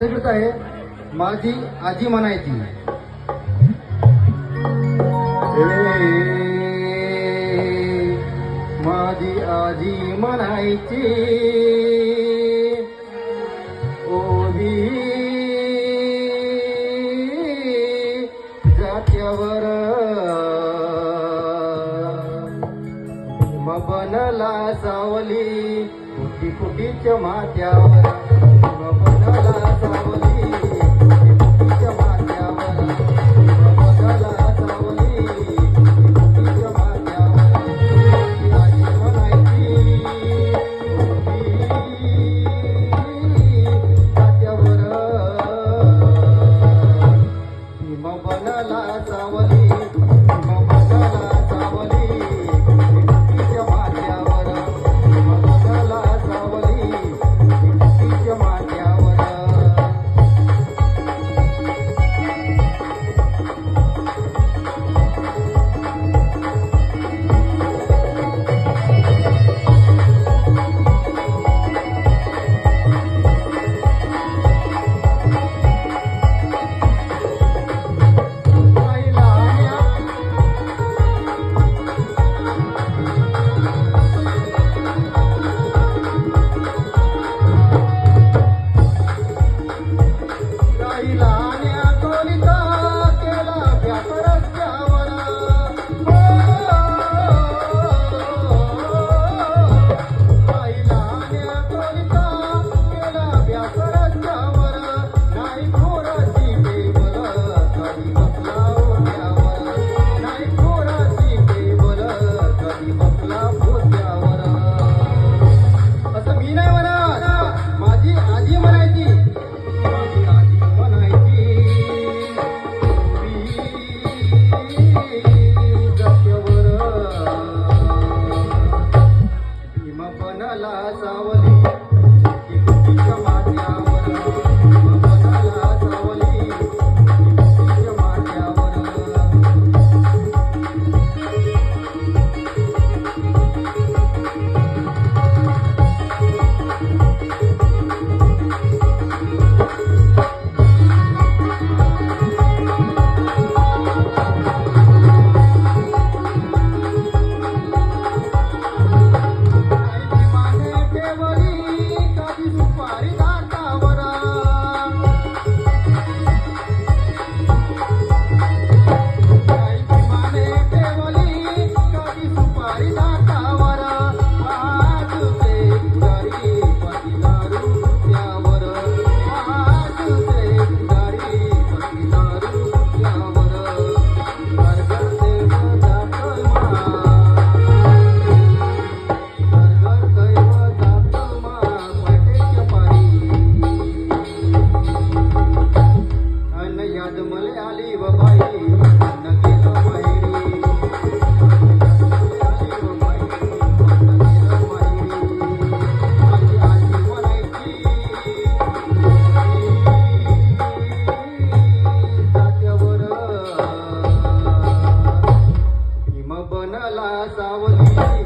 आहे माझी आजी म्हणायची. माझी आजी म्हणायची ओही जात्यावर मग बनला सावली कुटी कुटीच्या मात्यावर గోపనాథ స్వామి Bravo, Giovanni.